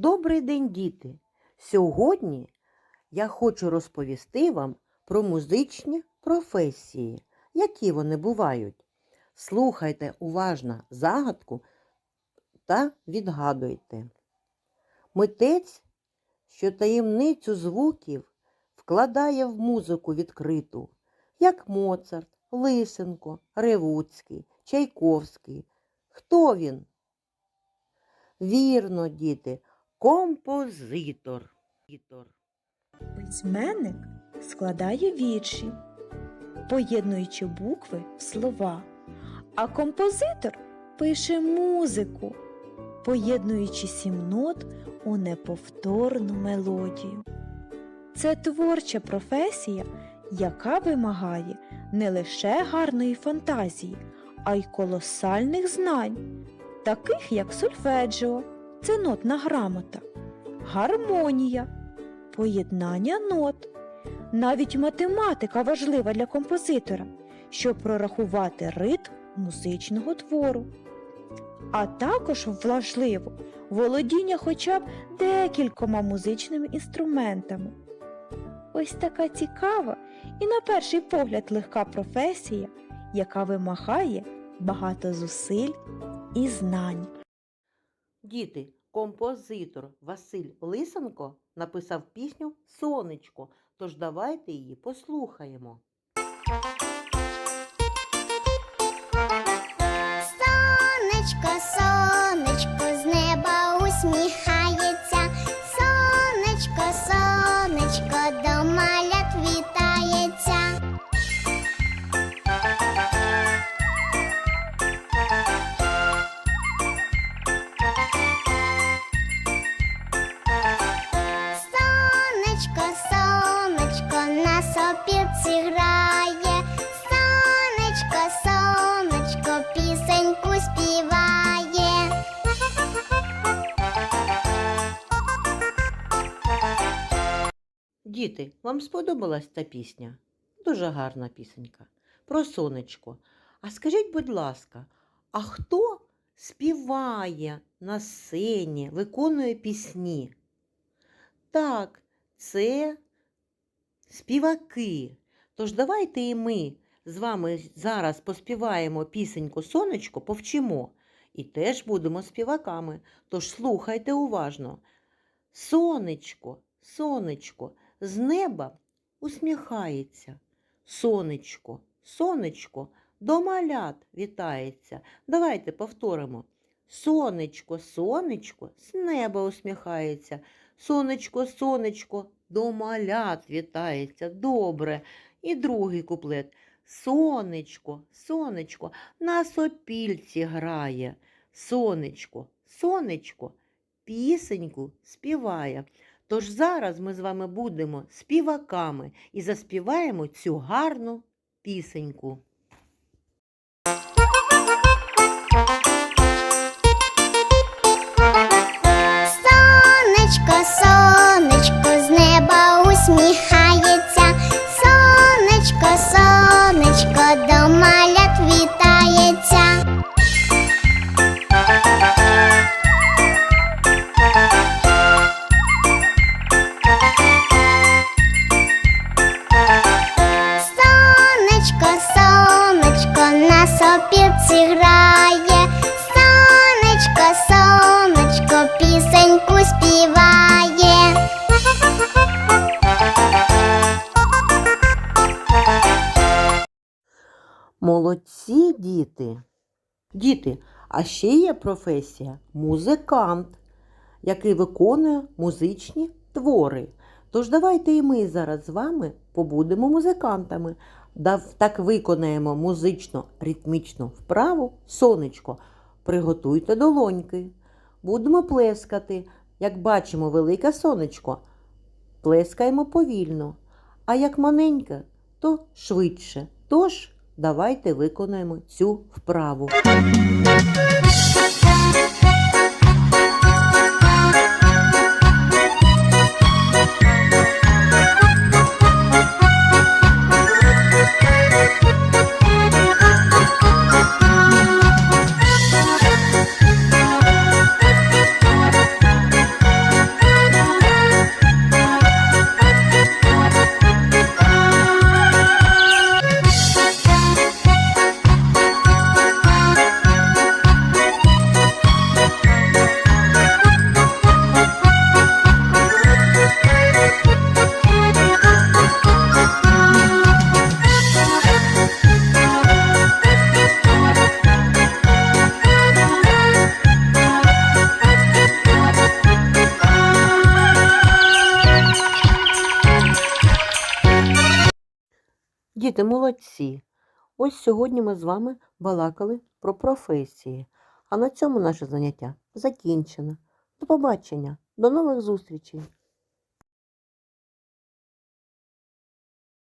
Добрий день, діти! Сьогодні я хочу розповісти вам про музичні професії, які вони бувають. Слухайте уважно загадку та відгадуйте. Митець, що таємницю звуків вкладає в музику відкриту, як Моцарт, Лисенко, Ревуцький, Чайковський. Хто він? Вірно, діти, композитор. Письменник складає вірші, поєднуючи букви в слова, а композитор пише музику, поєднуючи сім нот у неповторну мелодію. Це творча професія, яка вимагає не лише гарної фантазії, а й колосальних знань, таких як сольфеджіо, це нотна грамота, гармонія поєднання нот. Навіть математика важлива для композитора, щоб прорахувати ритм музичного твору. А також важливо володіння хоча б декількома музичними інструментами. Ось така цікава і на перший погляд легка професія, яка вимагає багато зусиль і знань. Діти, композитор Василь Лисенко написав пісню Сонечко. Тож давайте її послухаємо. Сонечко, сонечко, на грає. Сонечко, сонечко, пісеньку співає. Діти, вам сподобалась ця пісня? Дуже гарна пісенька. Про сонечко. А скажіть, будь ласка, а хто співає на сцені, виконує пісні? Так, це співаки. Тож давайте і ми з вами зараз поспіваємо пісеньку Сонечко, повчимо. І теж будемо співаками. Тож слухайте уважно. Сонечко, сонечко, з неба усміхається. Сонечко, сонечко, до малят вітається. Давайте повторимо. Сонечко, сонечко, з неба усміхається. Сонечко, сонечко, до малят вітається. Добре. І другий куплет. Сонечко, сонечко, на сопільці грає. Сонечко, сонечко, пісеньку співає. Тож зараз ми з вами будемо співаками і заспіваємо цю гарну пісеньку. Сонечко, сонечко, пісеньку співає. Молодці діти. Діти, а ще є професія музикант, який виконує музичні твори. Тож давайте і ми зараз з вами побудемо музикантами. Так виконаємо музично ритмічну вправу сонечко. Приготуйте долоньки. Будемо плескати. Як бачимо, велике сонечко. Плескаємо повільно. А як маленьке, то швидше. Тож давайте виконаємо цю вправу. Діти, молодці! Ось сьогодні ми з вами балакали про професії. А на цьому наше заняття закінчено. До побачення, до нових зустрічей!